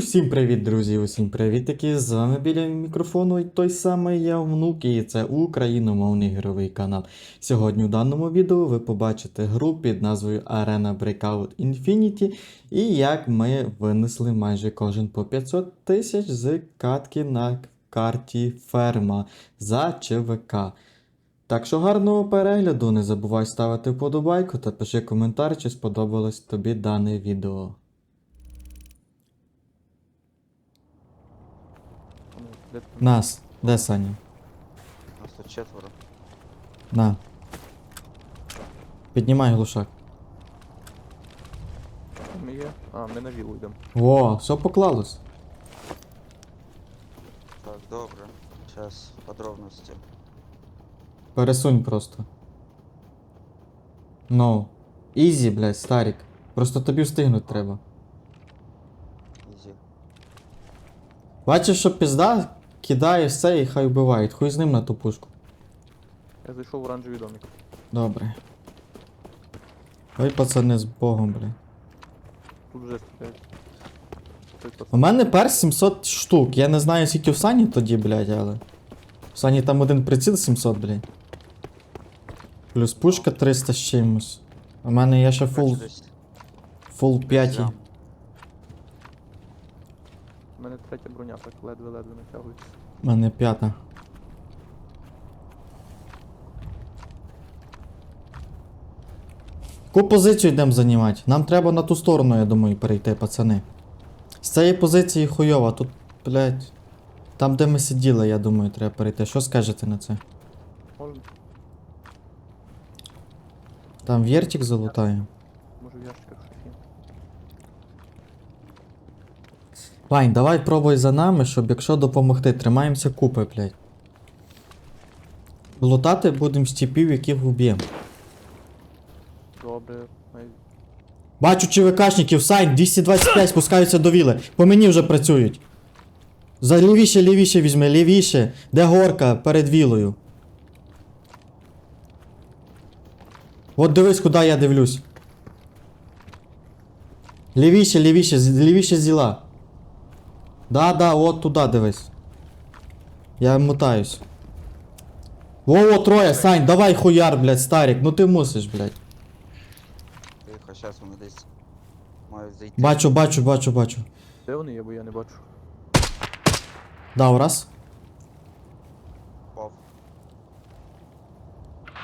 Усім привіт, друзі! Усім привітики! З вами біля мікрофону і той самий я внук, і це україномовний ігровий канал. Сьогодні у даному відео ви побачите гру під назвою Arena Breakout Infinity і як ми винесли майже кожен по 500 тисяч з катки на карті ферма за ЧВК. Так що гарного перегляду, не забувай ставити вподобайку та пиши коментар, чи сподобалось тобі дане відео. Нас, де Саня? Нас тут четверо. На. Піднімай глушак. Ми є. А, ми на вілу йдемо. Во, все поклалось. Так, добре. Сейчас подробности. Пересунь просто. Ну. Ізі, блядь, старік. Просто тобі встигнути треба. Изи. Бачиш, що пізда, кидає все і хай вбивають. Хуй з ним на ту пушку. Я зайшов в оранжевий домик. Добре. Ой, пацани, з Богом, блядь. Тут вже стріляють. У мене пер 700 штук. Я не знаю, скільки в Сані тоді, блядь, але. В Сані там один приціл 700, блядь. Плюс пушка 300 з чимось. У мене є ще фул, фул 5. У мене третя броня так ледве-ледве натягується. У мене п'ята. Яку позицію йдемо займати? Нам треба на ту сторону, я думаю, перейти, пацани. З цієї позиції хуйова, тут, блядь. Там, де ми сиділи, я думаю, треба перейти. Що скажете на це? Там вертик залутає. може в ящиках щось. Вань, давай пробуй за нами, щоб якщо допомогти, тримаємося купи, блядь. Лутати будемо з типів, яких вб'ємо. Добре, най... Бачу ЧВКшників, Сань, 225 спускаються до віли. По мені вже працюють. За лівіше, лівіше візьми, лівіше. Де горка перед вілою. От дивись, куди я дивлюсь. Лівіше, лівіше, лівіше зіла. Да, да, от туди дивись. Я мотаюсь. Во-во, троє, Сань, давай хуяр, блядь, старик, ну ти мусиш, блядь. Тихо, сейчас вони десь мають зайти. Бачу, бачу, бачу, бачу. Де вони є, бо я не бачу. Дав раз. Пав.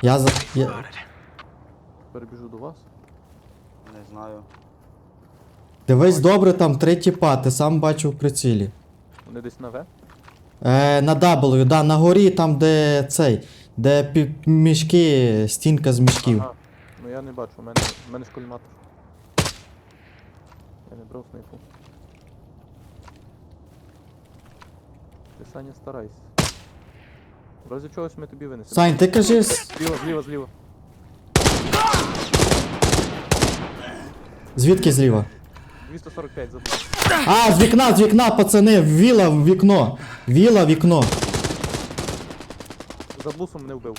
Я за. Я... Перебіжу до вас. Не знаю. Дивись добре, там три тіпа, ти сам бачив в прицілі. Вони десь на В. Е, на W, да, на горі, там де цей, де пі- мішки, стінка з мішків. Ага. Ну я не бачу, у мене, у мене ж коліматор. Я не брав снайпу. Ти Саня старайся. В разі чогось ми тобі винесемо. Сань, ти кажи. с- Зліва, зліва, зліва. Звідки зліва? 245 забув. А, з вікна, з вікна, пацани, віла в вікно. Віла в вікно. За бусом мене вбив.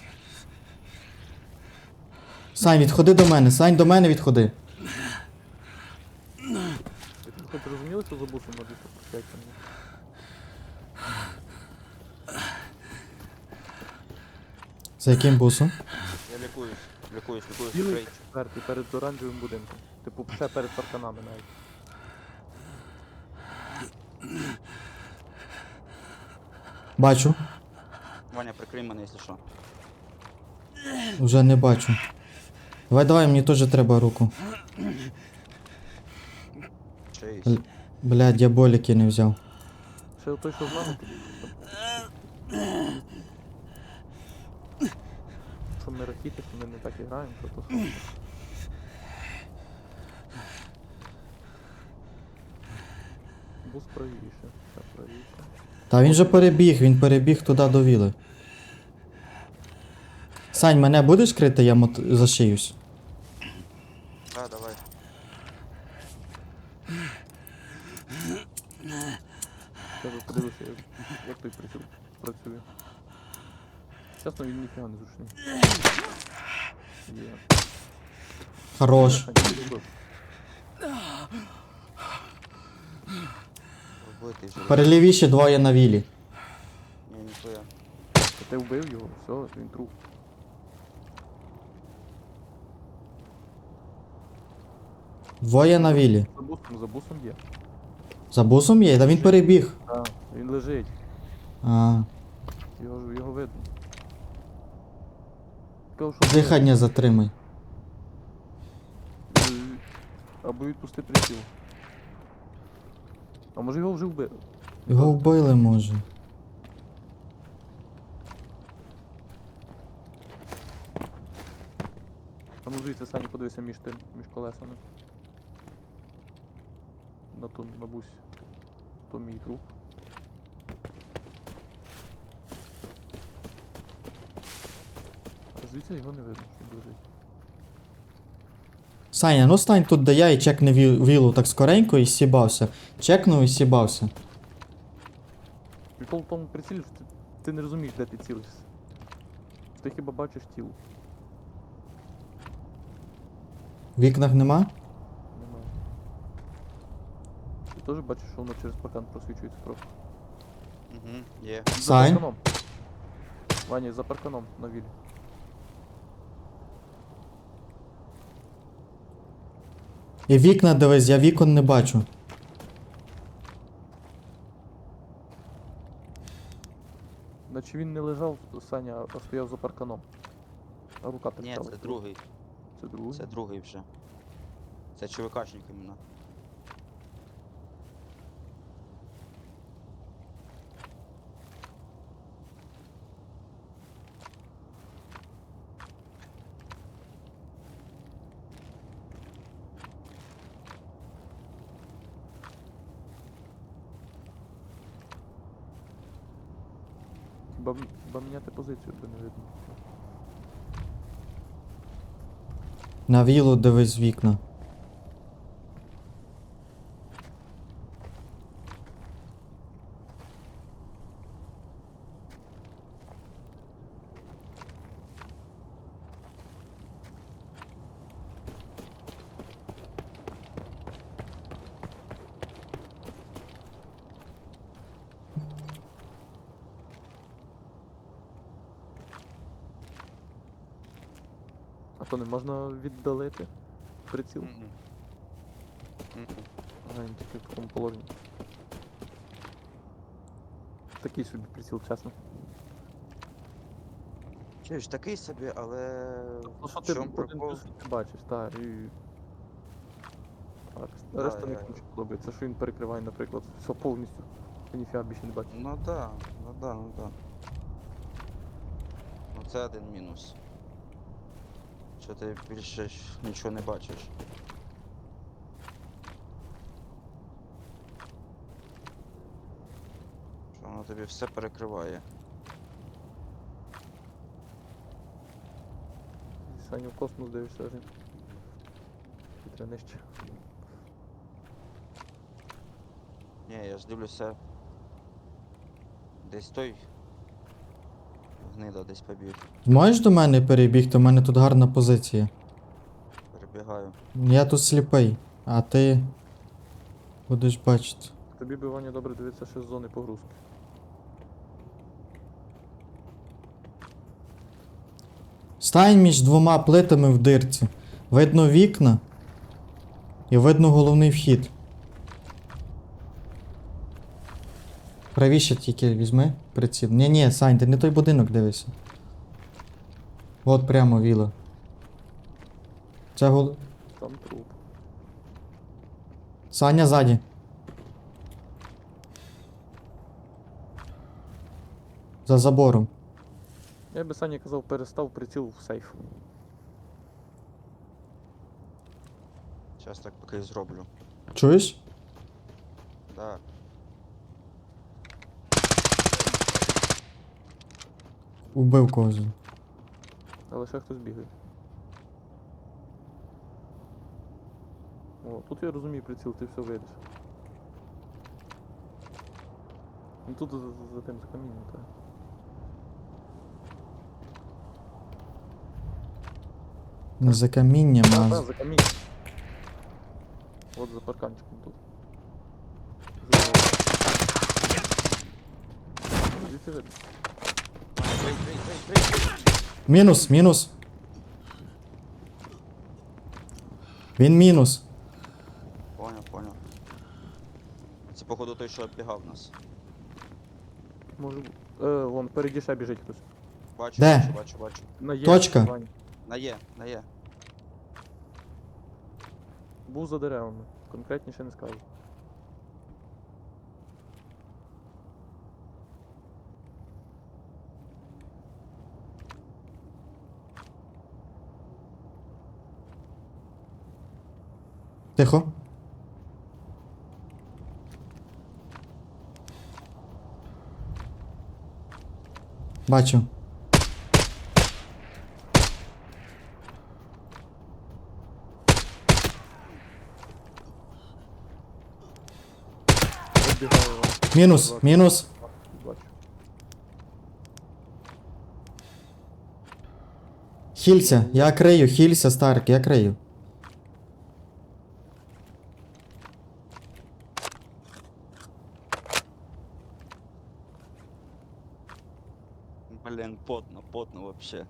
Сань, відходи до мене, Сань, до мене відходи. Ви хоч розуміли, що за бусом на 245 там є? За яким бусом? Я лікуюсь. Лікуюсь, лікуюсь. Білий четвертий перед оранжевим будинком. Типу, ще перед парканами навіть. Бачу. Ваня, прикрий мене, якщо що. Вже не бачу. Давай, давай, мені теж треба руку. Є. Л- Бля, діаболіки не взяв. Ще той, що з нами тоді. Що ми рахіти, що ми не так і граємо, що то що. Бус правіше, ще правіше. Та він же перебіг, він перебіг туди до віли. Сань, мене будеш крити, я мот... зашиюсь. Да, давай. Треба подивитися, як, як той приціл працює. Чесно, він ніфіга не зручний. Є. Хорош. Саня, ти вбив. Вбитий Перелівіші двоє на вілі. Ні, ніхуя. Та Ти вбив його, все, він труп. Двоє на вілі. За бусом, за бусом є. За бусом є, та він перебіг. Так, він лежить, А, його, його видно. Кажу, що дихання затримай. Е, Або відпусти приціл. А може його вже вбили? Його вбили може. Ну звідси, Саня, подивися між тим, між колесами. На ту, на бусі. То мій труп. А звідси його не видно, що лежить. Саня, ну стань тут, де я і чекни вілу так скоренько і сібався. Чекнув і сібався. Прикол в тому прицілі, що ти, ти не розумієш, де ти цілився. Ти хіба бачиш тіло? В вікнах нема? Немає. Ти теж бачиш, що воно через паркан просвічується трохи. Угу, є. За Сань? парканом. Ваня, за парканом на вілі. І вікна дивись, я вікон не бачу. Наче він не лежав, Саня, а стояв за парканом. А рука Ні, це другий. Це другий? Це другий вже. Це ЧВКшник іменно. Хіба міняти позицію, то не видно. На вілу дивись вікна. Можна віддалити приціл? Мгм. Ага, він тільки в такому положенні. Такий собі приціл, чесно. Чуєш, такий собі, але. Ну що ти чому один прикол? ти бачиш, так, і... Так, Да, решта не я- дуже подобається, що він перекриває, наприклад, все повністю. Ти ніфіга більше не бачиш. Ну да, ну да, ну да. Ну це один мінус. Що ти більше нічого не бачиш. Що воно тобі все перекриває. Саня в космос дивишся вже. Вітре нижче. Ні, я ж дивлюся. Десь той. Гнида десь побіг. Зможеш до мене перебігти? У мене тут гарна позиція. Перебігаю. Я тут сліпий, а ти будеш бачити. Тобі би Ваня добре дивитися ще з зони погрузки. Стань між двома плитами в дирці. Видно вікна і видно головний вхід. Правіше тільки візьми приціл. Ні, ні, Сань, ти не той будинок дивишся. От прямо віла. Це гол. Там труп. Саня ззаді. За забором. Я би Саня казав, перестав приціл в сейф. Зараз так поки зроблю. Чуєш? Так. Убив когось. Але ще хтось бігає. О, тут я розумію приціл, ти все видиш. Ну тут за, за- за тим за камінням, так. Не за камінням, а. та, за камінь. От за парканчиком тут. За- Звідси видно. Мінус, мінус. Він мінус. Поняв, поняв. Це походу той, що оббігав нас. Може. Е, вон, впереді ще біжить хтось. Бачу, Де? бачу, бачу, бачу. На є. Точка. Вань. На є, на є. Був за деревами. Конкретніше не скажу. Тихо. Бачу. Оббігаю. Мінус, мінус. Бачу. Хілься, я крию, хілься, Старк, я крию. Блін, потно, потно вообще.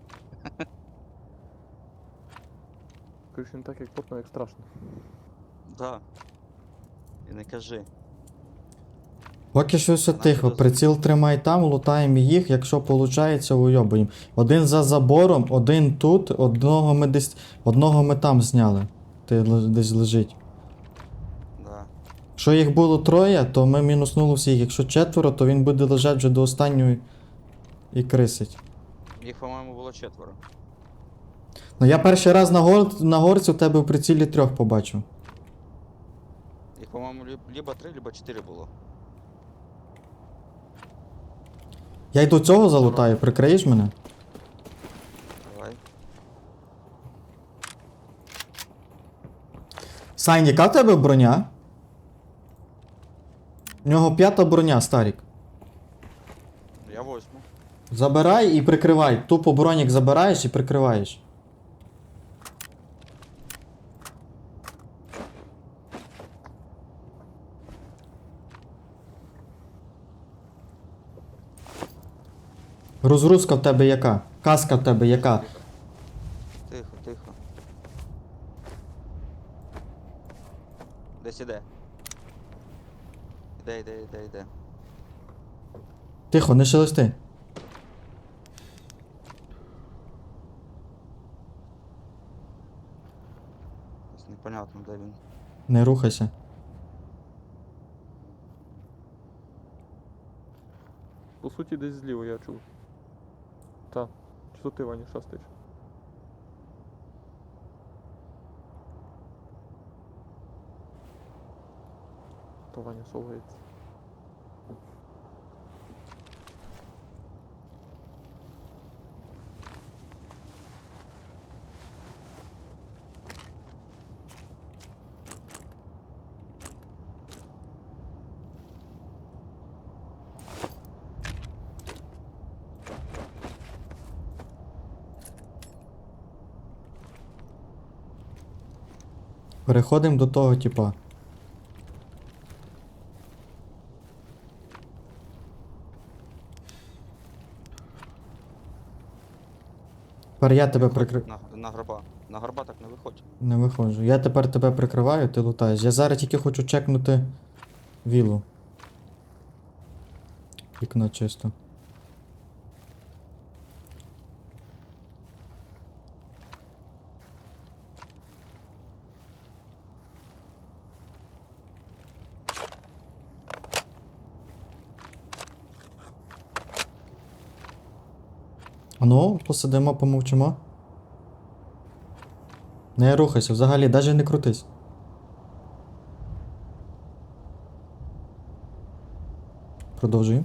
Короче, не так як потно, як страшно. Да. І не кажи. Поки що все тихо, приціл тримай там, лутаємо їх, якщо виходить, уйобуємо. Один за забором, один тут, одного ми десь. Одного ми там зняли. Ти десь лежить. Да. Якщо їх було троє, то ми мінуснули всіх. Якщо четверо, то він буде лежати вже до останньої і крисить. Їх, по-моєму, було четверо. Ну я перший раз на, гор... на горці у тебе в прицілі трьох побачив. Їх, по-моєму, лі- либо три, либо чотири було. Я йду цього залутаю, прикриєш мене? Давай. Сань, яка в тебе броня? У нього п'ята броня, Старік. Я восьму. Забирай і прикривай. Тупо бронік забираєш і прикриваєш. Розгрузка в тебе яка? Каска в тебе яка? Тихо, тихо. Десь іде. Іде, іде, іде, іде. Тихо, не шелести. Ось Непонятно, де він. Не рухайся. По суті, десь зліво я чув. Та. Чи то ти, Ваня, шастиш? То Ваня совається. Переходимо до того, типа. Тепер я тебе прикрив. На, на гроба. На гроба так не виходь. Не виходжу. Я тепер тебе прикриваю, ти лутаєш. Я зараз тільки хочу чекнути вілу. Вікно чисто. Ну, посидимо, помовчимо. Не рухайся, взагалі, навіть не крутись. Продовжуй.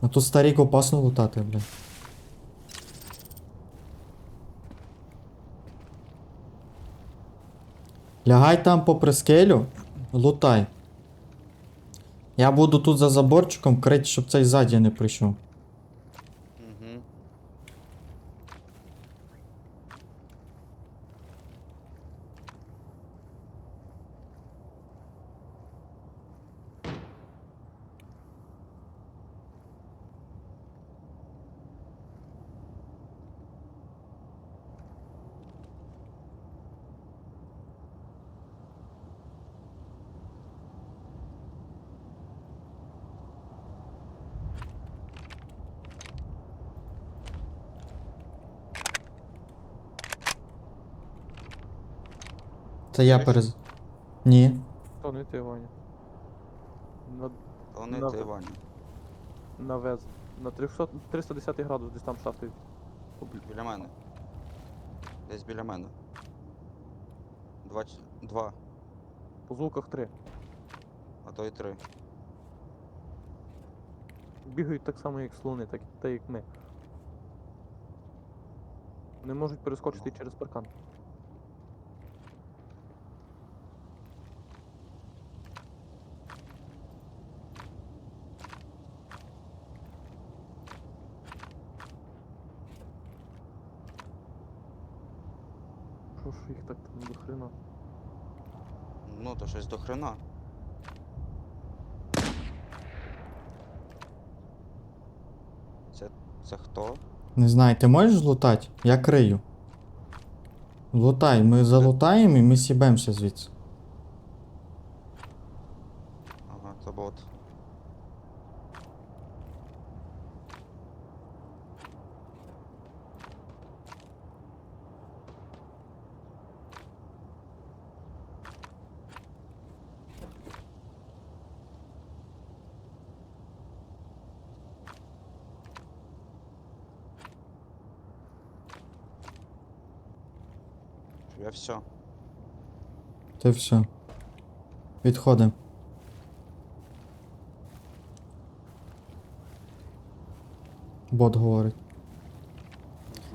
А тут старік опасно лутати, блін. Лягай там попри скелю, лутай. Я буду тут за заборчиком крити, щоб цей ззаді не прийшов. Це я перез. Ні. То не ти, Ваня. На, То не на- ти, Ваня. на вез. На 300, 310 градус десь там шахти. Біля мене. Десь біля мене. Два. ч- Два, По звуках 3. а то й три. Бігають так само, як слони, так, так як ми. Не можуть перескочити через паркан. Що ж їх так там до хрена? Ну, то щось до хрена. Це. Це хто? Не знаю, ти можеш лутати? Я крию. Лутай, ми залутаємо і ми сібемося звідси. Ага, це бот. Я все. Ти все. Відходимо. Бот говорить.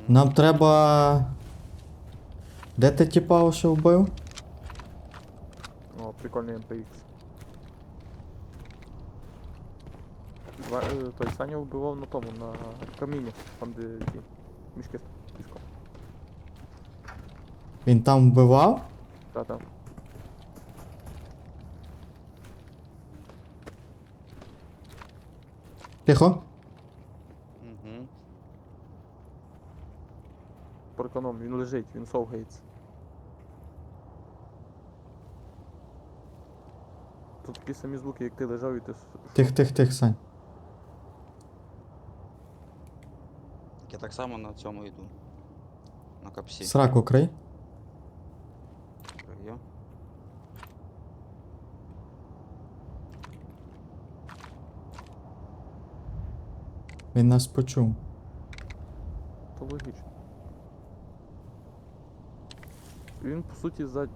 Нам треба. Де ти тіпа ще вбив? О, прикольний MPX. Ва- е, Той Саня вбивав на тому, на каміні, там де ті мішки. Він там вбивав? Та-та. Тихо. Угу. Парканом, він лежить, він совгається. Тут такі самі звуки, як ти лежав і ти. Тих, тих, тих, Сань. Я так само на цьому йду. На капсі. Сраку крий. Є? Він нас почув. То логічно. Він, по суті, за. Е,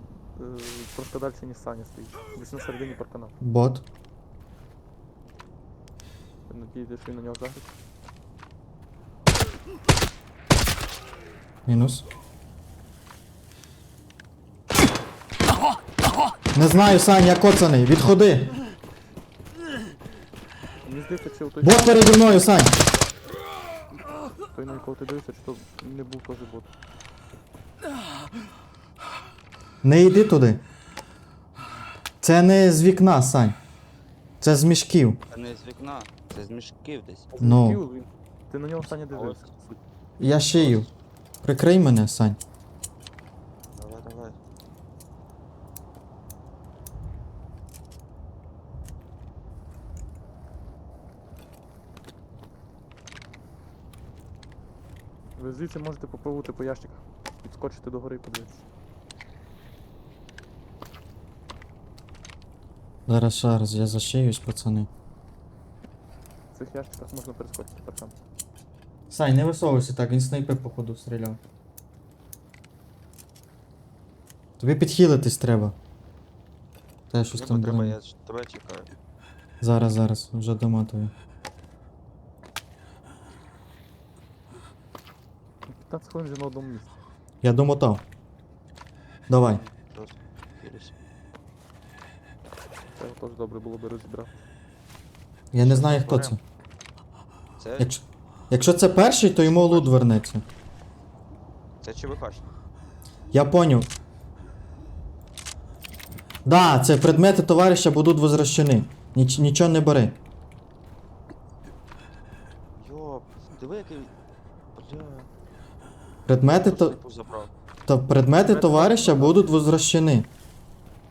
трошки далі, ніж Саня стоїть. Десь на середині паркана. Бот. Ви Надієтесь, що він на нього загрить? Мінус. Не знаю, Сань, я коцаний. Відходи. Здається, чи той, Бот переді мною, Сань. той, на якого ти дивишся, чи то не був теж бот. Не йди туди. Це не з вікна, Сань. Це з мішків. Це не з вікна, це з мішків десь. Ну. Кіл, він- Ти на нього Саня дивився. Я шию. Прикрий мене, Сань. Давай, давай. Ви звідси можете попробувати по ящиках. Підскочити до гори і подивитися. Зараз ще раз, я зашиюсь, пацани. В цих ящиках можна перескочити паркан. Сань, не висовуйся так, він снайпер походу стріляв. Тобі підхилитись треба. Те щось там треба, я ж тебе чекаю. Зараз, зараз, вже домотую. 15 хвилин вже на одному місці. Я домотав. Давай. Хилюсь. Це теж добре було би розібрати. Я не знаю, хто це. Це, Якщо, якщо це перший, то йому лут вернеться. це ЧВКшник. Я поняв. Да, це предмети товариша будуть возвращені. Ніч, нічого не бери. Предмети, то, снайпу забрав. то предмети товариша будуть возвращені.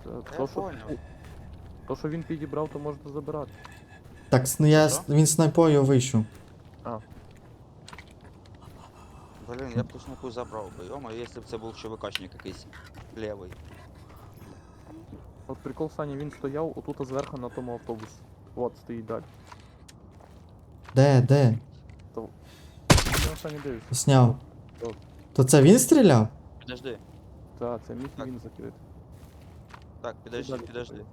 Це Я то, що, то, що він підібрав, то можна забирати. Так, сн- я, Що? він снайпою вийшов. А, Блін, я б ту снайпу забрав би. Йома, якщо б це був ЧВКшник якийсь левий. От прикол Саня, він стояв отут зверху на тому автобусі. От, стоїть далі. Де, де? Ну, Саня дивишся. Сняв. От. То це він стріляв? Підожди. Так, це міг Так. він закрити. Так, підожди, далі підожди.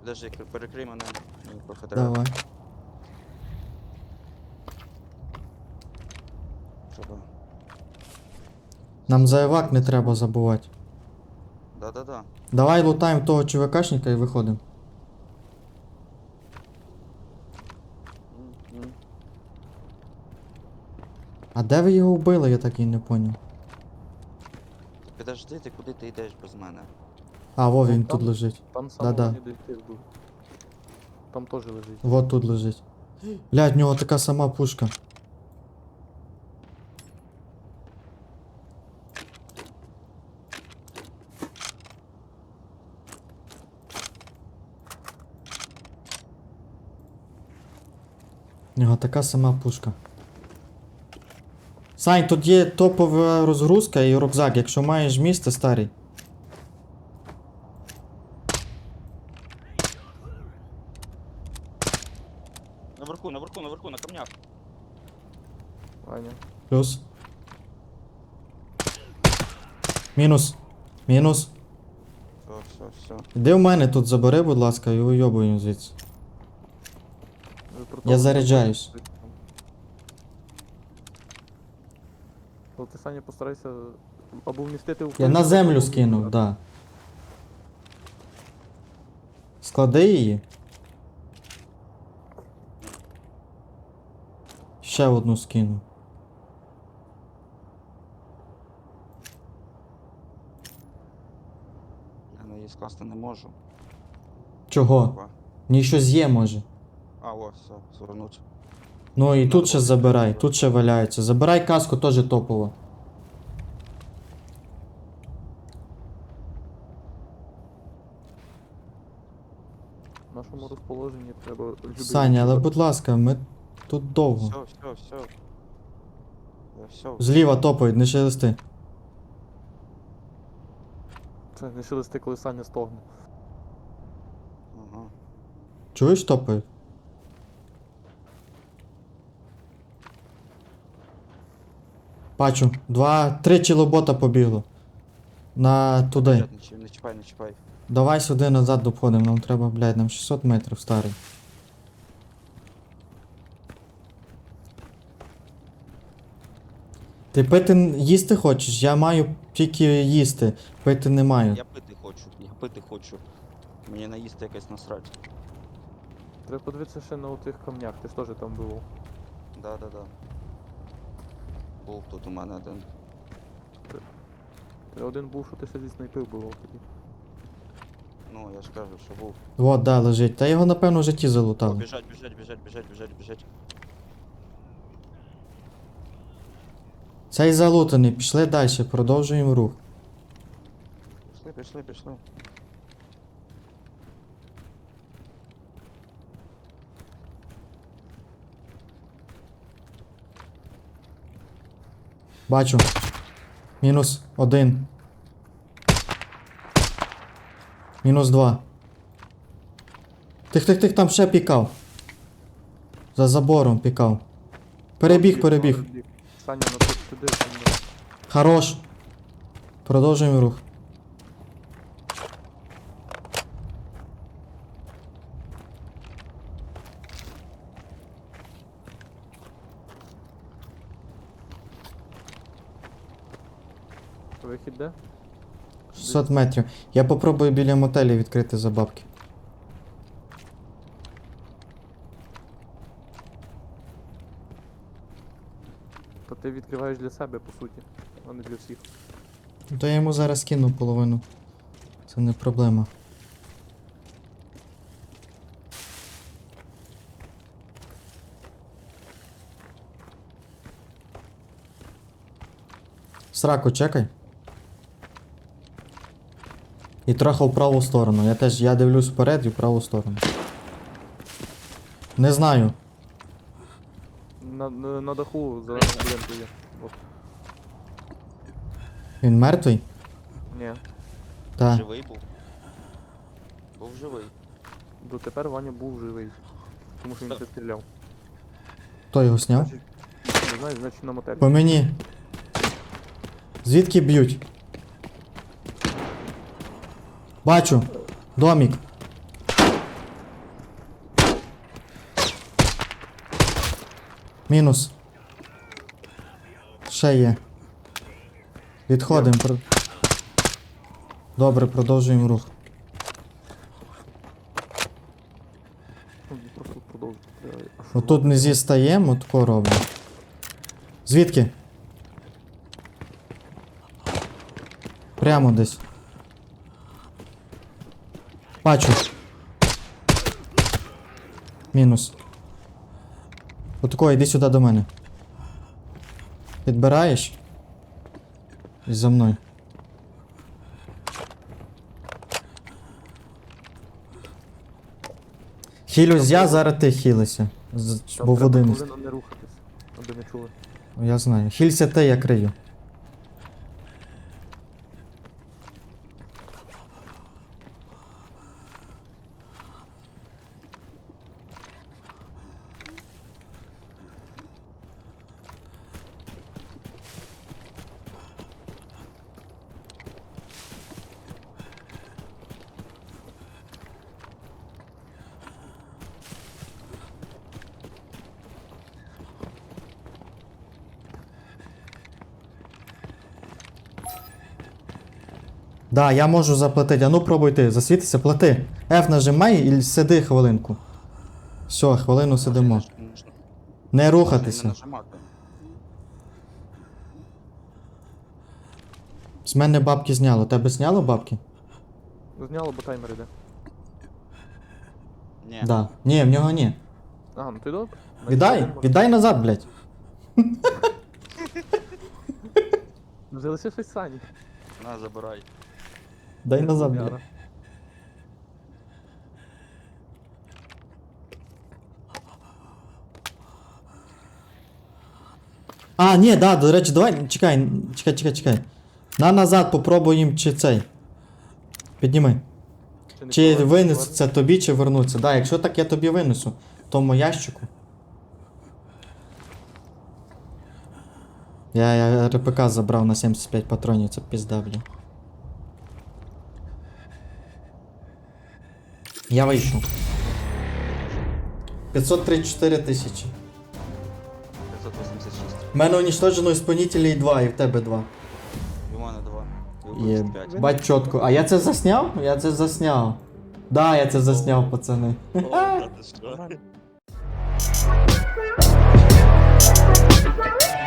Підожди, кр- перекрий мене. Мені трохи треба. Давай. Треба. Нам за евак не треба забувати. Да-да-да. Давай лутаємо того чувакашника і виходимо. Де ви його вбили, я так і не поняв. Підожди, ти куди ти йдеш без мене? А, во він Ну, тут лежить. Там саме Да-да. був. Там теж лежить. Вот тут лежить. Блядь, в нього така сама пушка. В нього така сама пушка. Сань, тут є топова розгрузка і рюкзак, якщо маєш місце, старий. Наверху, наверху, наверху, на камнях. Аня. Плюс. Мінус. Мінус. Все, все, все. Іди в мене тут забери, будь ласка, і уйобуємо звідси. Ви про Я того заряджаюсь. не Але ти Саня постарайся або вмістити в Я на землю скинув, вмістити. да. Склади її. Ще одну скину. Я на її скласти не можу. Чого? Ні, щось є може. А, о, все, звернуть. Ну і тут ще забирай, тут ще валяється. Забирай каску теж топово. Треба. Саня, але будь ласка, ми тут довго. Все, все, все. Я все. Зліва топають, не шелести. Це не шелести, коли Саня стогне. Ага. Чуєш топають? Бачу, два, три чилобота побігло. На туди. Не чіпай, не чіпай. Давай сюди назад доходимо, нам треба, блядь, нам 600 метрів старий. Ти пити їсти хочеш? Я маю тільки їсти, пити не маю. Я пити хочу, я пити хочу. Мені наїсти якась насрать. Треба подивитися ще на тих камнях, ти ж теж там був. Да, да, да. Був тут у мене один. Ти один був, що ти ще зі снайпив було тоді. Ну, я ж кажу, що був. От, да, лежить. Та його, напевно, в житті залутали. біжать, біжать, біжать, біжать, біжать, біжать. Цей залутаний, пішли далі, продовжуємо рух. Пішли, пішли, пішли. Бачу. Мінус один. Мінус два. Тих, тих, тих, там ще пікав. За забором пікав. Перебіг, перебіг. Саня, на сюди, Хорош. Продовжуємо рух. Вихід де? 600 метрів. Я попробую біля мотелі відкрити за бабки. Та ти відкриваєш для себе, по суті, а не для всіх. То я йому зараз кину половину. Це не проблема. Сраку чекай. І трохи в праву сторону. Я теж я дивлюсь вперед і в праву сторону. Не знаю. На, на, на даху зеленого будинку є. Він мертвий? Ні. Так. Живий був. Був живий. Дотепер Ваня був живий. Тому що він ще стріляв. Хто його сняв? Не знаю, значить на мотелі. По мені. Звідки б'ють? Бачу. Домік. Мінус. Ще є. Відходимо. Добре, продовжуємо рух. Отут внизі стаємо, тако робимо. Звідки? Прямо десь. Бачу. Мінус. Отако, йди сюди до мене. Підбираєш? За мною. Хілюсь я, зараз ти хілися. Бо в один. не рухатись, аби не чули. Я знаю. Хілься те, я крию. Да, я можу заплатити. А ну пробуй ти, засвітися, плати. F нажимай і сиди хвилинку. Все, хвилину сидимо. Не рухатися. З мене бабки зняло. Тебе зняло бабки? Зняло, бо таймер іде. Ні. Да. Ні, в нього ні. Ага, ну ти добре. Віддай, віддай назад, блядь. Ну, Залиши щось Сані. На, забирай. Дай назад, блядь. А, ні, да, до речі, давай. Чекай, чекай, чекай, чекай. На назад попробуємо чи цей. Підніми. Чи повернеш, винес повернеш? це тобі, чи вернуться. Да, якщо так я тобі винесу, в тому ящику. Я, я РПК забрав на 75 патронів, це пізда, бля. Я вийшов. 534 тисячі. 586. У мене унічтожено ісполнителей 2, і в тебе 2. І в мене 2. Є. Бать чітко. А я це засняв? Я це засняв. Да, я це засняв, пацани. О, та ти що?